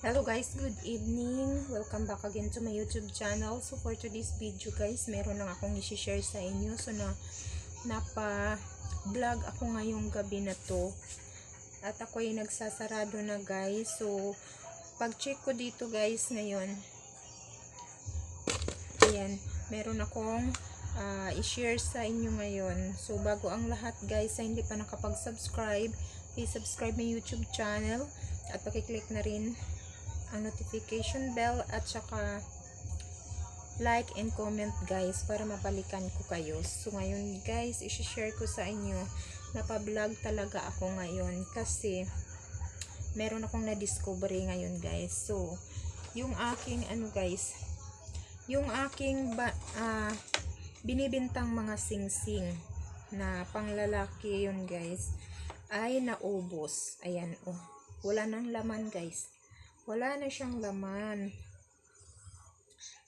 Hello guys, good evening. Welcome back again to my YouTube channel. So for today's video guys, meron lang akong i-share sa inyo. So na napa-vlog ako ngayong gabi na to. At ako ay nagsasarado na guys. So pag-check ko dito guys ngayon. Ayan, meron akong ah, i-share sa inyo ngayon. So bago ang lahat guys, sa hindi pa nakapag-subscribe, please subscribe my YouTube channel at pakiclick na rin ang notification bell at saka like and comment guys para mabalikan ko kayo. So ngayon guys, i-share ko sa inyo napablog talaga ako ngayon kasi meron akong na-discover ngayon guys. So yung aking ano guys, yung aking ba, ah, binibintang mga singsing na panglalaki yun guys ay naubos. Ayan oh. Wala nang laman guys wala na siyang laman.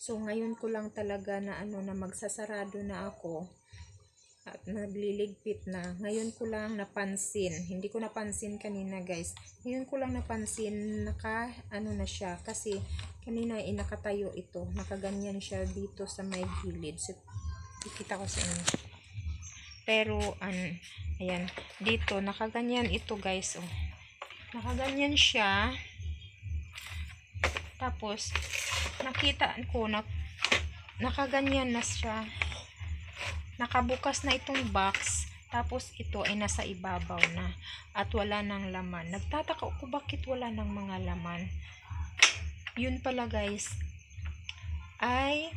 So, ngayon ko lang talaga na ano na magsasarado na ako at nagliligpit na. Ngayon ko lang napansin. Hindi ko napansin kanina guys. Ngayon ko lang napansin naka ano na siya kasi kanina ay nakatayo ito. Nakaganyan siya dito sa may gilid. So, ikita ko sa inyo. Pero, an, ayan, dito, nakaganyan ito guys, oh. Nakaganyan siya. Tapos, nakita ko na nakaganyan na siya. Nakabukas na itong box. Tapos, ito ay nasa ibabaw na. At wala nang laman. Nagtataka ako bakit wala nang mga laman. Yun pala guys, ay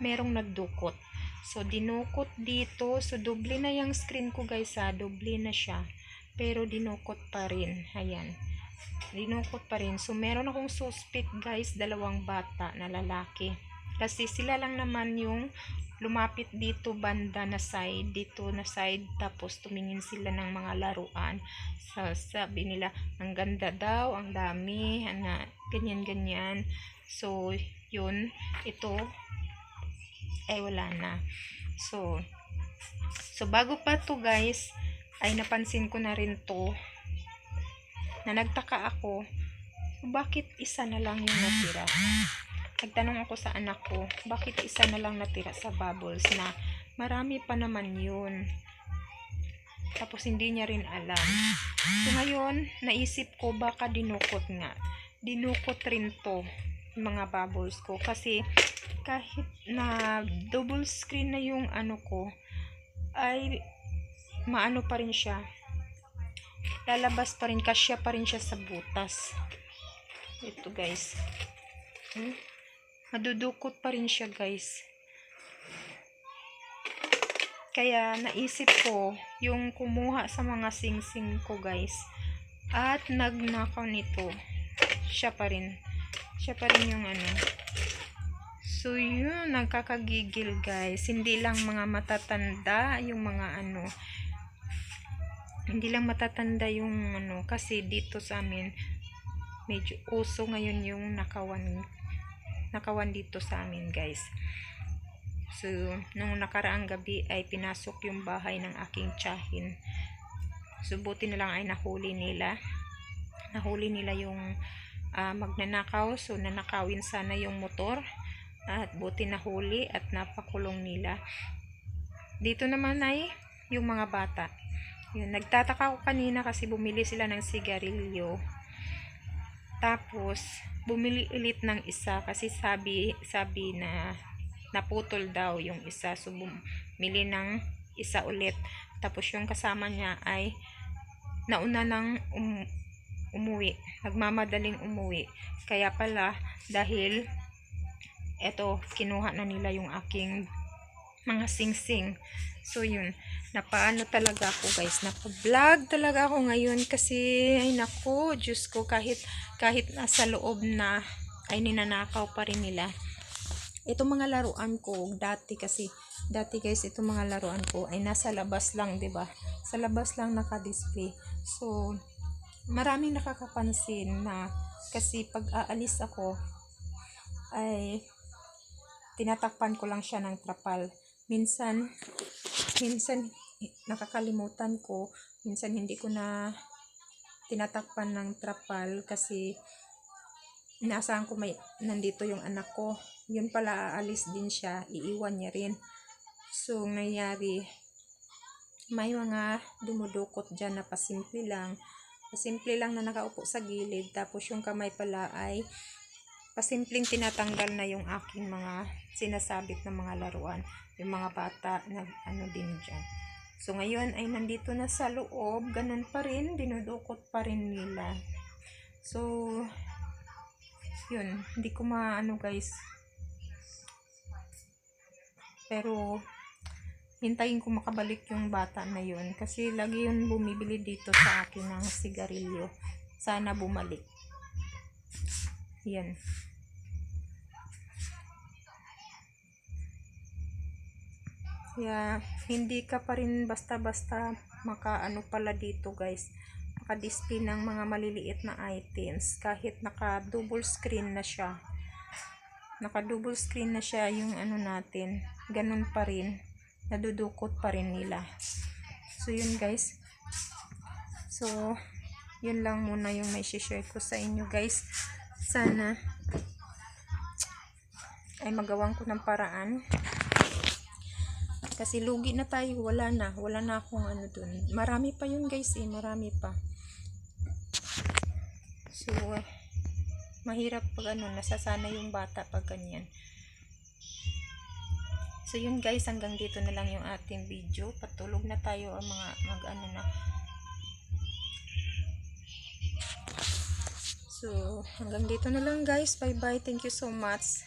merong nagdukot. So, dinukot dito. So, doble na yung screen ko guys ha. Doble na siya. Pero, dinukot pa rin. Ayan dinukot pa rin. So, meron akong suspect guys, dalawang bata na lalaki. Kasi sila lang naman yung lumapit dito banda na side, dito na side, tapos tumingin sila ng mga laruan. So, sabi nila, ang ganda daw, ang dami, na, ganyan-ganyan. So, yun, ito, ay wala na. So, so bago pa to guys, ay napansin ko na rin to na nagtaka ako bakit isa na lang yung natira? Nagtanong ako sa anak ko bakit isa na lang natira sa bubbles na marami pa naman yun? Tapos hindi niya rin alam. So ngayon naisip ko baka dinukot nga. Dinukot rin to mga bubbles ko. Kasi kahit na double screen na yung ano ko ay maano pa rin siya lalabas pa rin, kasya pa rin siya sa butas. Ito guys. Hmm? Madudukot pa rin siya guys. Kaya naisip ko yung kumuha sa mga singsing ko guys. At nagnakaw nito. Siya pa rin. Siya pa rin yung ano. So yun, nagkakagigil guys. Hindi lang mga matatanda, yung mga ano, hindi lang matatanda yung ano kasi dito sa amin medyo uso ngayon yung nakawan nakawan dito sa amin guys. So nung nakaraang gabi ay pinasok yung bahay ng aking tsahin so na lang ay nahuli nila. Nahuli nila yung uh, magnanakaw. So nanakawin sana yung motor at buti nahuli at napakulong nila. Dito naman ay yung mga bata yun, nagtataka ko kanina kasi bumili sila ng sigarilyo. Tapos, bumili ulit ng isa kasi sabi, sabi na naputol daw yung isa. So, bumili ng isa ulit. Tapos, yung kasama niya ay nauna nang um, umuwi. Nagmamadaling umuwi. Kaya pala, dahil eto, kinuha na nila yung aking mga sing-sing. So, yun. Napaano talaga ako guys? Napa-vlog talaga ako ngayon kasi ay nako Diyos ko kahit kahit nasa loob na ay ninanakaw pa rin nila. Itong mga laruan ko dati kasi dati guys itong mga laruan ko ay nasa labas lang ba? Diba? sa labas lang naka-display. So maraming nakakapansin na kasi pag aalis ako ay tinatakpan ko lang siya ng trapal minsan minsan nakakalimutan ko minsan hindi ko na tinatakpan ng trapal kasi inaasahan ko may nandito yung anak ko. Yun pala aalis din siya, iiwan niya rin. So, nangyari, may mga dumudukot dyan na pasimple lang. Pasimple lang na nakaupo sa gilid. Tapos yung kamay pala ay pasimpleng tinatanggal na yung aking mga sinasabit na mga laruan. Yung mga bata na ano din dyan. So ngayon ay nandito na sa loob. Ganun pa rin. Dinudukot pa rin nila. So, yun. Hindi ko maano guys. Pero, hintayin ko makabalik yung bata na yun. Kasi lagi yun bumibili dito sa akin ng sigarilyo. Sana bumalik. Yan. Kaya, hindi ka pa rin basta-basta makaano pala dito guys. Maka-display ng mga maliliit na items. Kahit naka-double screen na siya. Naka-double screen na siya yung ano natin. Ganun pa rin. Nadudukot pa rin nila. So, yun guys. So, yun lang muna yung may share ko sa inyo guys. Sana ay magawan ko ng paraan kasi lugi na tayo, wala na. Wala na akong ano dun. Marami pa yun guys eh, marami pa. So, mahirap pag ano, nasasana yung bata pag ganyan. So yun guys, hanggang dito na lang yung ating video. Patulog na tayo ang mga mag ano na. So, hanggang dito na lang guys. Bye bye. Thank you so much.